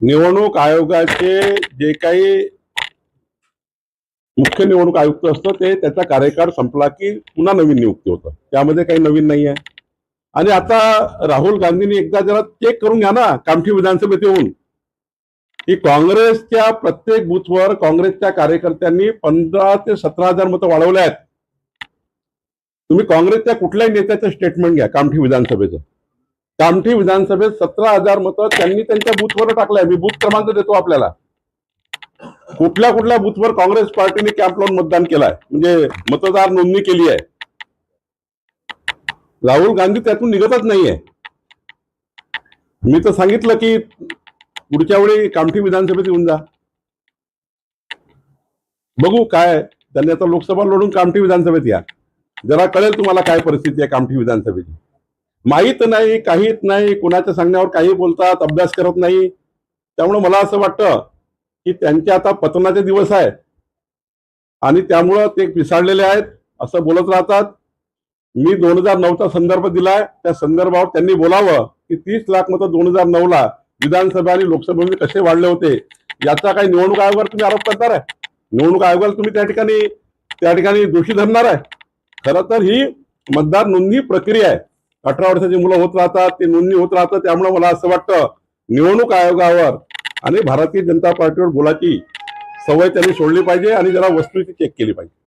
निवडणूक आयोगाचे जे काही मुख्य निवडणूक आयुक्त असतं ते त्याचा कार्यकाळ संपला की पुन्हा नवीन नियुक्ती होतं त्यामध्ये काही नवीन नाही आहे आणि आता राहुल गांधींनी एकदा जरा चेक करून घ्या ना कामठी विधानसभेत येऊन. की काँग्रेसच्या प्रत्येक बूथवर काँग्रेसच्या कार्यकर्त्यांनी पंधरा ते सतरा हजार मतं वाढवले आहेत तुम्ही काँग्रेसच्या कुठल्याही नेत्याचं स्टेटमेंट घ्या कामठी विधानसभेचं. कामठी विधानसभेत सतरा हजार मतं त्यांनी त्यांच्या बूथवर टाकलंय. मी बूथ क्रमांक देतो आपल्याला. कुठल्या कुठल्या बूथवर काँग्रेस पार्टीने कॅम्प लावून मतदान केलाय? म्हणजे मतदार नोंदणी केली आहे. राहुल गांधी त्यातून निघतच नाहीये. मी तर सांगितलं की पुढच्या वेळी कामठी विधानसभेत येऊन जा. बघू काय त्यांनी आता लोकसभा लढून कामठी विधानसभेत या. जरा कळेल तुम्हाला काय परिस्थिती आहे कामठी विधानसभेची. माहीत नाही काहीच नाही कुणाच्या सांगण्यावर काही बोलतात अभ्यास करत नाही. त्यामुळं मला असं वाटतं की त्यांचे आता पतनाचे दिवस आहे आणि त्यामुळं ते पिसाळलेले आहेत असं बोलत राहतात. मी दोन हजार नऊचा संदर्भ दिलाय. त्या संदर्भावर त्यांनी बोलावं की तीस लाख मतं दोन हजार नऊ ला विधानसभा आणि लोकसभेमध्ये कसे वाढले होते याचा काही निवडणूक आयोगावर तुम्ही आरोप करणार आहे. निवडणूक आयोगाला तुम्ही त्या ठिकाणी त्या ठिकाणी दोषी धरणार आहे. खरं तर ही मतदार नोंदणी प्रक्रिया आहे. अठरा वर्षाची मुलं होत राहतात ते नोंदणी होत राहतं. त्यामुळे मला असं वाटतं निवडणूक आयोगावर आणि भारतीय जनता पार्टीवर बोलाची सवय त्यांनी सोडली पाहिजे आणि जरा वस्तूची चेक केली पाहिजे.